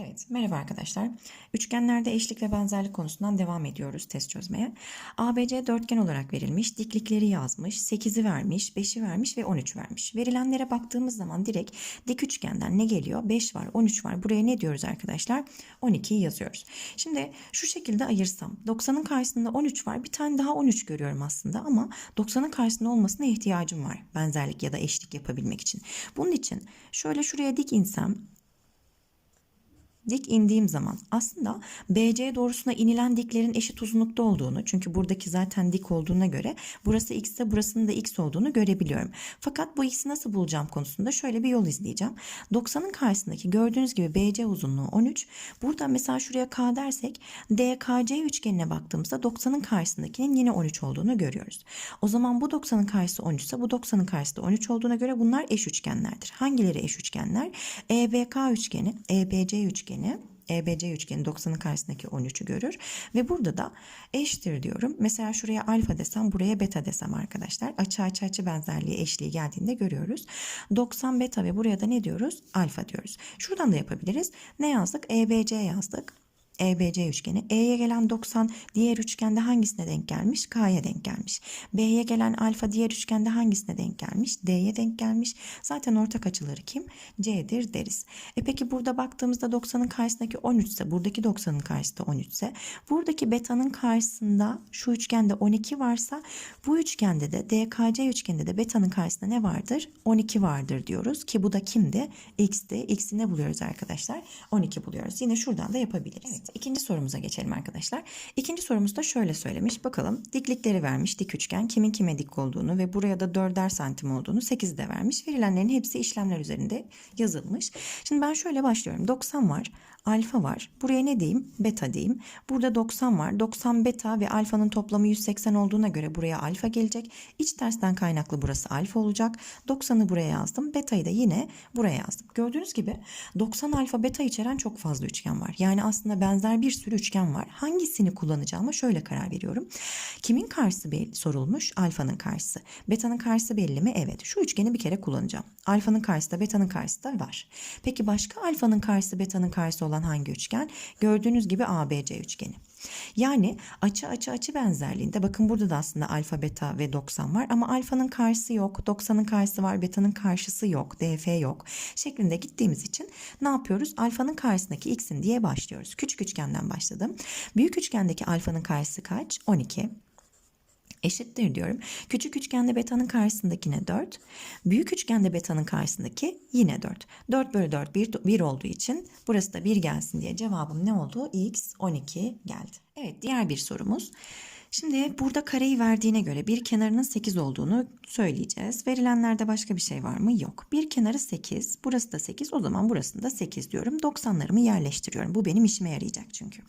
Evet, merhaba arkadaşlar. Üçgenlerde eşlik ve benzerlik konusundan devam ediyoruz test çözmeye. ABC dörtgen olarak verilmiş, diklikleri yazmış, 8'i vermiş, 5'i vermiş ve 13 vermiş. Verilenlere baktığımız zaman direkt dik üçgenden ne geliyor? 5 var, 13 var. Buraya ne diyoruz arkadaşlar? 12'yi yazıyoruz. Şimdi şu şekilde ayırsam, 90'ın karşısında 13 var. Bir tane daha 13 görüyorum aslında ama 90'ın karşısında olmasına ihtiyacım var. Benzerlik ya da eşlik yapabilmek için. Bunun için şöyle şuraya dik insem, dik indiğim zaman aslında BC doğrusuna inilen diklerin eşit uzunlukta olduğunu çünkü buradaki zaten dik olduğuna göre burası x ise burasının da x olduğunu görebiliyorum. Fakat bu x'i nasıl bulacağım konusunda şöyle bir yol izleyeceğim. 90'ın karşısındaki gördüğünüz gibi BC uzunluğu 13. Burada mesela şuraya k dersek DKC üçgenine baktığımızda 90'ın karşısındakinin yine 13 olduğunu görüyoruz. O zaman bu 90'ın karşısı 13 ise bu 90'ın karşısı da 13 olduğuna göre bunlar eş üçgenlerdir. Hangileri eş üçgenler? EBK üçgeni, EBC üçgeni EBC üçgeni 90'ın karşısındaki 13'ü görür. Ve burada da eşittir diyorum. Mesela şuraya alfa desem buraya beta desem arkadaşlar. Açı açı açı benzerliği eşliği geldiğinde görüyoruz. 90 beta ve buraya da ne diyoruz? Alfa diyoruz. Şuradan da yapabiliriz. Ne yazdık? EBC yazdık. EBC üçgeni. E'ye gelen 90 diğer üçgende hangisine denk gelmiş? K'ya denk gelmiş. B'ye gelen alfa diğer üçgende hangisine denk gelmiş? D'ye denk gelmiş. Zaten ortak açıları kim? C'dir deriz. E peki burada baktığımızda 90'ın karşısındaki 13 ise buradaki 90'ın karşısında 13 ise buradaki beta'nın karşısında şu üçgende 12 varsa bu üçgende de DKC üçgeninde de beta'nın karşısında ne vardır? 12 vardır diyoruz ki bu da kimdi? X'ti. X'i ne buluyoruz arkadaşlar? 12 buluyoruz. Yine şuradan da yapabiliriz. Evet, ikinci sorumuza geçelim arkadaşlar. İkinci sorumuzda şöyle söylemiş. Bakalım diklikleri vermiş dik üçgen kimin kime dik olduğunu ve buraya da 4'er santim olduğunu 8 de vermiş. Verilenlerin hepsi işlemler üzerinde yazılmış. Şimdi ben şöyle başlıyorum. 90 var. Alfa var. Buraya ne diyeyim? Beta diyeyim. Burada 90 var. 90 beta ve alfanın toplamı 180 olduğuna göre buraya alfa gelecek. İç tersten kaynaklı burası alfa olacak. 90'ı buraya yazdım. Beta'yı da yine buraya yazdım. Gördüğünüz gibi 90 alfa beta içeren çok fazla üçgen var. Yani aslında benzer bir sürü üçgen var. Hangisini kullanacağıma şöyle karar veriyorum. Kimin karşısı sorulmuş? Alfanın karşısı. Beta'nın karşısı belli mi? Evet. Şu üçgeni bir kere kullanacağım. Alfanın karşısı da beta'nın karşısı da var. Peki başka alfanın karşısı beta'nın karşısı olan hangi üçgen? Gördüğünüz gibi ABC üçgeni. Yani açı açı açı benzerliğinde bakın burada da aslında alfa beta ve 90 var ama alfanın karşısı yok 90'ın karşısı var beta'nın karşısı yok df yok şeklinde gittiğimiz için ne yapıyoruz? Alfanın karşısındaki x'in diye başlıyoruz. Küçük üçgenden başladım. Büyük üçgendeki alfanın karşısı kaç? 12 eşittir diyorum. Küçük üçgende beta'nın karşısındakine 4. Büyük üçgende beta'nın karşısındaki yine 4. 4 bölü 4 1, 1 olduğu için burası da 1 gelsin diye cevabım ne oldu? X 12 geldi. Evet diğer bir sorumuz. Şimdi burada kareyi verdiğine göre bir kenarının 8 olduğunu söyleyeceğiz. Verilenlerde başka bir şey var mı? Yok. Bir kenarı 8, burası da 8. O zaman burasını da 8 diyorum. 90'larımı yerleştiriyorum. Bu benim işime yarayacak çünkü.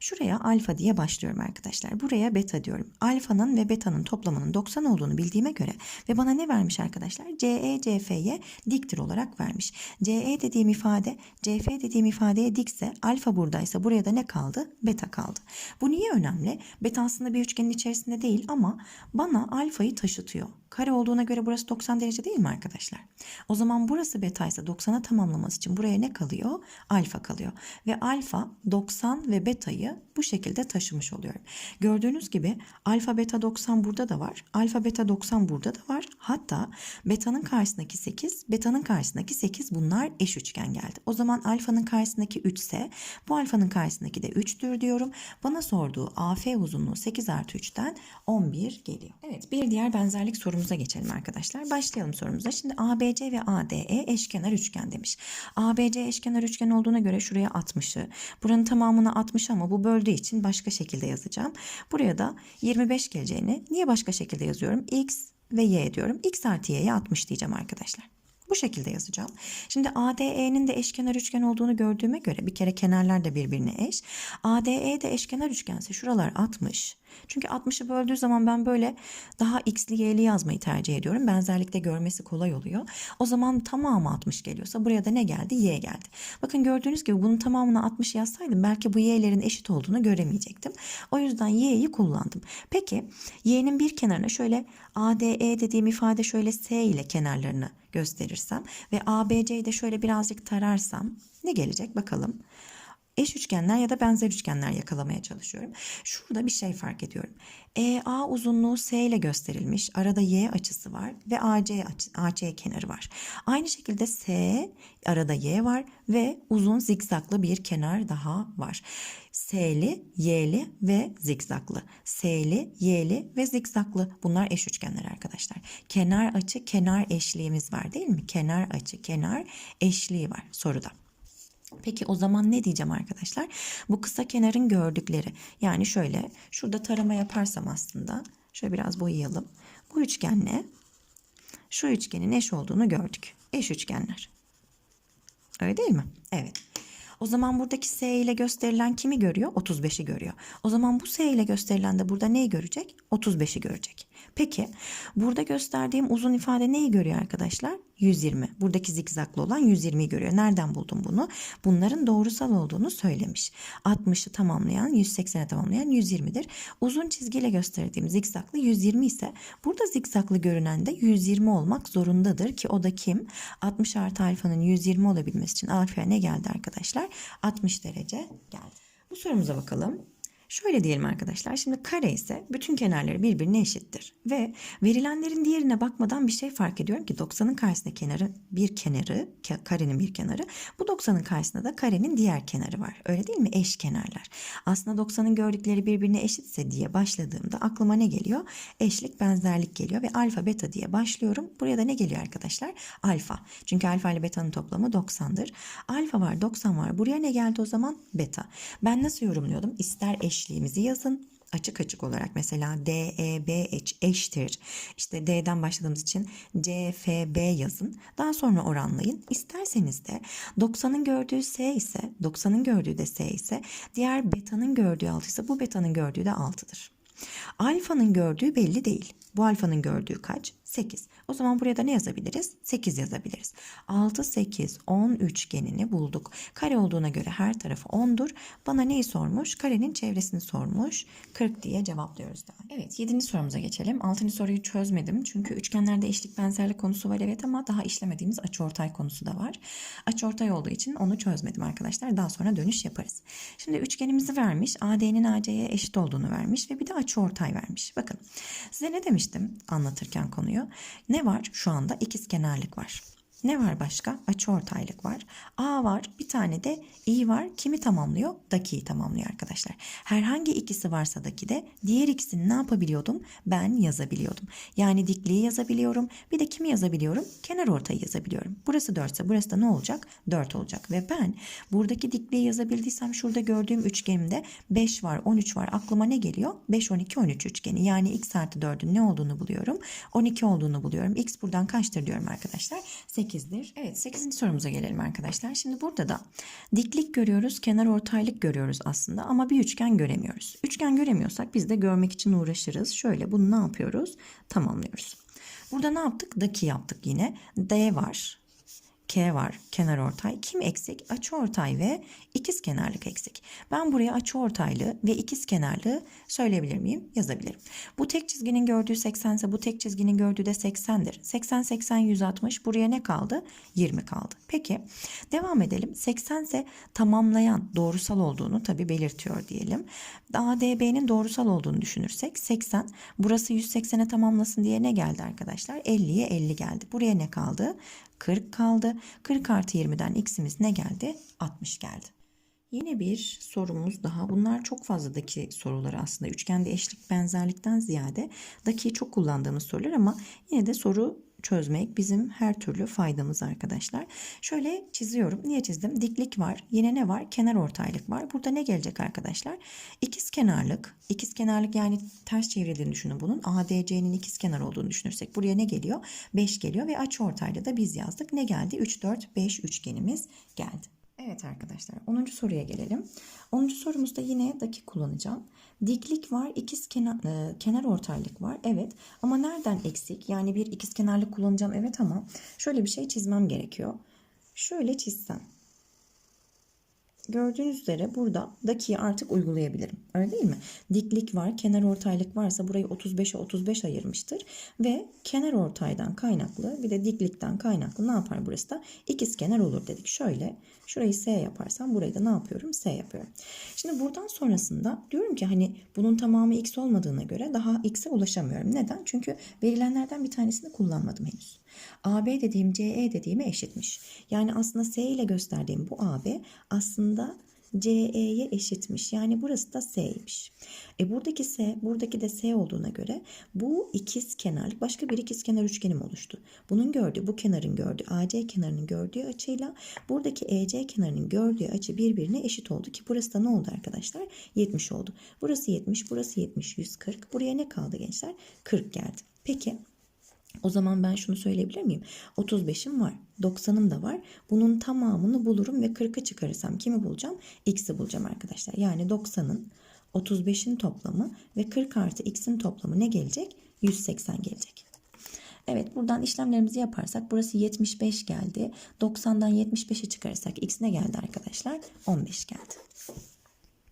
Şuraya alfa diye başlıyorum arkadaşlar. Buraya beta diyorum. Alfanın ve betanın toplamının 90 olduğunu bildiğime göre ve bana ne vermiş arkadaşlar? CE CF'ye diktir olarak vermiş. CE dediğim ifade CF dediğim ifadeye dikse alfa buradaysa buraya da ne kaldı? Beta kaldı. Bu niye önemli? Beta aslında bir üçgenin içerisinde değil ama bana alfayı taşıtıyor. Kare olduğuna göre burası 90 derece değil mi arkadaşlar? O zaman burası beta ise 90'a tamamlaması için buraya ne kalıyor? Alfa kalıyor. Ve alfa 90 ve beta'yı bu şekilde taşımış oluyorum. Gördüğünüz gibi alfa beta 90 burada da var. Alfa beta 90 burada da var. Hatta beta'nın karşısındaki 8, beta'nın karşısındaki 8 bunlar eş üçgen geldi. O zaman alfanın karşısındaki 3 ise bu alfanın karşısındaki de 3'tür diyorum. Bana sorduğu AF uzunluğu 8 artı 3'ten 11 geliyor. Evet bir diğer benzerlik sorumuza geçelim arkadaşlar. Başlayalım sorumuza. Şimdi ABC ve ADE eşkenar üçgen demiş. ABC eşkenar üçgen olduğuna göre şuraya 60'ı. Buranın tamamına 60 ama bu böldüğü için başka şekilde yazacağım. Buraya da 25 geleceğini niye başka şekilde yazıyorum? X ve Y diyorum. X artı Y'ye 60 diyeceğim arkadaşlar. Bu şekilde yazacağım. Şimdi ADE'nin de eşkenar üçgen olduğunu gördüğüme göre bir kere kenarlar da birbirine eş. ADE de eşkenar üçgense şuralar 60. Çünkü 60'ı böldüğü zaman ben böyle daha x'li y'li yazmayı tercih ediyorum. Benzerlikte görmesi kolay oluyor. O zaman tamamı 60 geliyorsa buraya da ne geldi? Y geldi. Bakın gördüğünüz gibi bunun tamamına 60 yazsaydım belki bu y'lerin eşit olduğunu göremeyecektim. O yüzden y'yi kullandım. Peki y'nin bir kenarına şöyle ADE dediğim ifade şöyle S ile kenarlarını gösterirsem ve ABC'yi de şöyle birazcık tararsam ne gelecek bakalım. Eş üçgenler ya da benzer üçgenler yakalamaya çalışıyorum. Şurada bir şey fark ediyorum. EA uzunluğu S ile gösterilmiş. Arada Y açısı var ve AC, AC kenarı var. Aynı şekilde S arada Y var ve uzun zikzaklı bir kenar daha var. S'li, Y'li ve zikzaklı. S'li, Y'li ve zikzaklı. Bunlar eş üçgenler arkadaşlar. Kenar açı, kenar eşliğimiz var değil mi? Kenar açı, kenar eşliği var soruda. Peki o zaman ne diyeceğim arkadaşlar? Bu kısa kenarın gördükleri. Yani şöyle şurada tarama yaparsam aslında şöyle biraz boyayalım. Bu üçgenle şu üçgenin eş olduğunu gördük. Eş üçgenler. Öyle değil mi? Evet. O zaman buradaki S ile gösterilen kimi görüyor? 35'i görüyor. O zaman bu S ile gösterilen de burada neyi görecek? 35'i görecek. Peki burada gösterdiğim uzun ifade neyi görüyor arkadaşlar? 120. Buradaki zikzaklı olan 120'yi görüyor. Nereden buldum bunu? Bunların doğrusal olduğunu söylemiş. 60'ı tamamlayan, 180'e tamamlayan 120'dir. Uzun çizgiyle gösterdiğim zikzaklı 120 ise burada zikzaklı görünen de 120 olmak zorundadır ki o da kim? 60 artı alfanın 120 olabilmesi için alfaya ne geldi arkadaşlar? 60 derece geldi. Bu sorumuza bakalım. Şöyle diyelim arkadaşlar. Şimdi kare ise bütün kenarları birbirine eşittir. Ve verilenlerin diğerine bakmadan bir şey fark ediyorum ki 90'ın karşısında kenarı bir kenarı, karenin bir kenarı. Bu 90'ın karşısında da karenin diğer kenarı var. Öyle değil mi? Eş kenarlar. Aslında 90'ın gördükleri birbirine eşitse diye başladığımda aklıma ne geliyor? Eşlik, benzerlik geliyor ve alfa, beta diye başlıyorum. Buraya da ne geliyor arkadaşlar? Alfa. Çünkü alfa ile beta'nın toplamı 90'dır. Alfa var, 90 var. Buraya ne geldi o zaman? Beta. Ben nasıl yorumluyordum? İster eşliğimizi yazın açık açık olarak mesela D, E, B, H eşittir. İşte D'den başladığımız için C, F, B yazın. Daha sonra oranlayın. İsterseniz de 90'ın gördüğü S ise 90'ın gördüğü de S ise diğer beta'nın gördüğü 6 ise bu beta'nın gördüğü de 6'dır. Alfa'nın gördüğü belli değil. Bu alfanın gördüğü kaç? 8. O zaman buraya da ne yazabiliriz? 8 yazabiliriz. 6, 8, 10 üçgenini bulduk. Kare olduğuna göre her tarafı 10'dur. Bana neyi sormuş? Karenin çevresini sormuş. 40 diye cevaplıyoruz daha. Evet 7. sorumuza geçelim. 6. soruyu çözmedim. Çünkü üçgenlerde eşlik benzerlik konusu var evet ama daha işlemediğimiz açıortay konusu da var. Açıortay olduğu için onu çözmedim arkadaşlar. Daha sonra dönüş yaparız. Şimdi üçgenimizi vermiş. AD'nin AC'ye eşit olduğunu vermiş ve bir de açıortay vermiş. Bakın size ne demiştim anlatırken konuyu? Ne var? Şu anda ikizkenarlık var. Ne var başka? Açıortaylık var. A var. Bir tane de i var. Kimi tamamlıyor? Daki'yi tamamlıyor arkadaşlar. Herhangi ikisi varsa daki de diğer ikisini ne yapabiliyordum? Ben yazabiliyordum. Yani dikliği yazabiliyorum. Bir de kimi yazabiliyorum? Kenar ortayı yazabiliyorum. Burası 4 ise burası da ne olacak? 4 olacak. Ve ben buradaki dikliği yazabildiysem şurada gördüğüm üçgenimde 5 var, 13 var. Aklıma ne geliyor? 5, 12, 13 üçgeni. Yani x artı 4'ün ne olduğunu buluyorum? 12 olduğunu buluyorum. X buradan kaçtır diyorum arkadaşlar? 8 8'dir. Evet 8. sorumuza gelelim arkadaşlar. Şimdi burada da diklik görüyoruz, kenar ortaylık görüyoruz aslında ama bir üçgen göremiyoruz. Üçgen göremiyorsak biz de görmek için uğraşırız. Şöyle bunu ne yapıyoruz? Tamamlıyoruz. Burada ne yaptık? Daki yaptık yine. D var. K var kenar ortay. Kim eksik? Açı ortay ve ikiz kenarlık eksik. Ben buraya açı ortaylı ve ikiz kenarlığı söyleyebilir miyim? Yazabilirim. Bu tek çizginin gördüğü 80 ise bu tek çizginin gördüğü de 80'dir. 80 80 160 buraya ne kaldı? 20 kaldı. Peki devam edelim. 80 ise tamamlayan doğrusal olduğunu tabi belirtiyor diyelim. ADB'nin doğrusal olduğunu düşünürsek 80 burası 180'e tamamlasın diye ne geldi arkadaşlar? 50'ye 50 geldi. Buraya ne kaldı? 40 kaldı. 40 artı 20'den x'imiz ne geldi? 60 geldi. Yine bir sorumuz daha. Bunlar çok fazladaki sorular aslında. Üçgende eşlik benzerlikten ziyade dakiyi çok kullandığımız sorular ama yine de soru çözmek bizim her türlü faydamız arkadaşlar. Şöyle çiziyorum. Niye çizdim? Diklik var. Yine ne var? Kenar ortaylık var. Burada ne gelecek arkadaşlar? İkiz kenarlık. İkiz kenarlık yani ters çevrildiğini düşünün bunun. ADC'nin ikiz kenar olduğunu düşünürsek buraya ne geliyor? 5 geliyor ve açı ortaylı da biz yazdık. Ne geldi? 3, 4, 5 üçgenimiz geldi. Evet arkadaşlar 10. soruya gelelim. 10. sorumuzda yine dakik kullanacağım. Diklik var, ikiz kenar, e, kenar ortaylık var. Evet ama nereden eksik? Yani bir ikiz kenarlık kullanacağım evet ama şöyle bir şey çizmem gerekiyor. Şöyle çizsem. Gördüğünüz üzere burada dakiyi artık uygulayabilirim. Öyle değil mi? Diklik var, kenar ortaylık varsa burayı 35'e 35 ayırmıştır. Ve kenar ortaydan kaynaklı bir de diklikten kaynaklı ne yapar burası da? İkiz kenar olur dedik. Şöyle şurayı S yaparsam burayı da ne yapıyorum? S yapıyorum. Şimdi buradan sonrasında diyorum ki hani bunun tamamı X olmadığına göre daha X'e ulaşamıyorum. Neden? Çünkü verilenlerden bir tanesini kullanmadım henüz. AB dediğim CE dediğime eşitmiş. Yani aslında S ile gösterdiğim bu AB aslında CE'ye eşitmiş. Yani burası da S'ymiş. E buradaki S, buradaki de S olduğuna göre bu ikiz kenarlık başka bir ikiz kenar üçgenim oluştu. Bunun gördüğü, bu kenarın gördüğü, AC kenarının gördüğü açıyla buradaki EC kenarının gördüğü açı birbirine eşit oldu ki burası da ne oldu arkadaşlar? 70 oldu. Burası 70, burası 70, 140. Buraya ne kaldı gençler? 40 geldi. Peki o zaman ben şunu söyleyebilir miyim? 35'im var. 90'ım da var. Bunun tamamını bulurum ve 40'ı çıkarırsam kimi bulacağım? X'i bulacağım arkadaşlar. Yani 90'ın 35'in toplamı ve 40 artı X'in toplamı ne gelecek? 180 gelecek. Evet buradan işlemlerimizi yaparsak burası 75 geldi. 90'dan 75'i çıkarırsak X ne geldi arkadaşlar? 15 geldi.